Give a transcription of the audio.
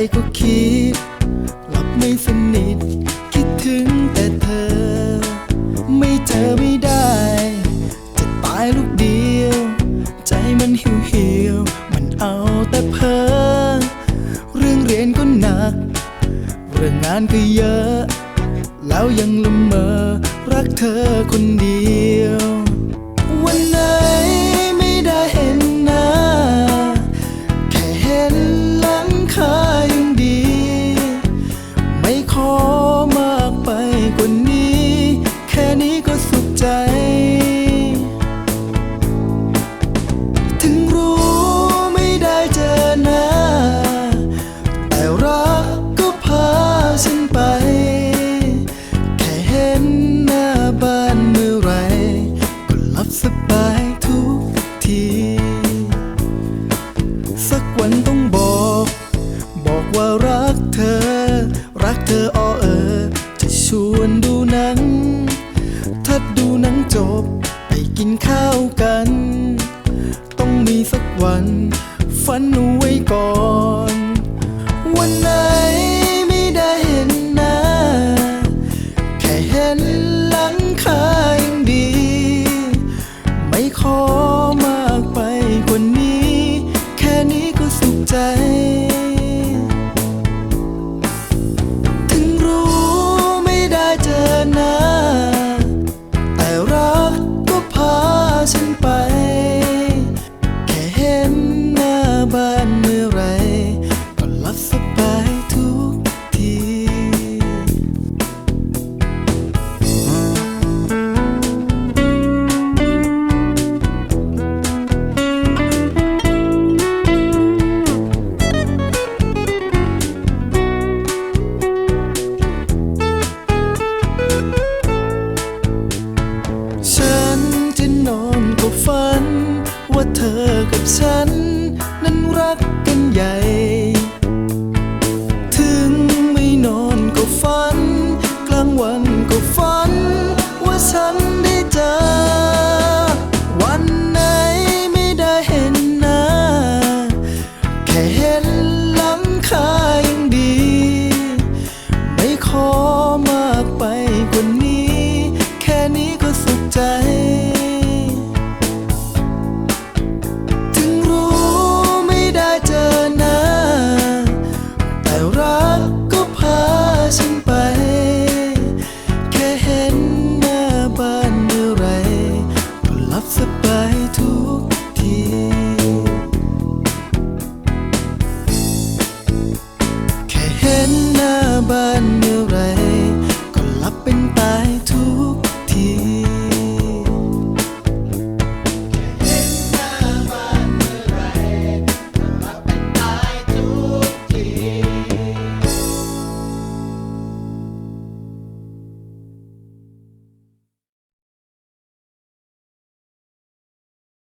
ใจก็คิด หลับไม่สนิท คิดถึงแต่เธอ ไม่เจอไม่ได้ จะตายลูกเดียว ใจมันหิวหิวมันเอาแต่เพ้อเรื่องเรียนก็หนัก เรื่องงานก็เยอะ แล้วยังละเมอรักเธอคนเดียว บ ไปกินข้าวกัน ต้องมีสักวัน ฝันเอาไว้ก่อน วันไหนไม่ได้เห็นหน้า แค่เห็นหลังคายังดี ไม่ขอมากไปกว่านี้ แค่นี้ก็สุขใจ so.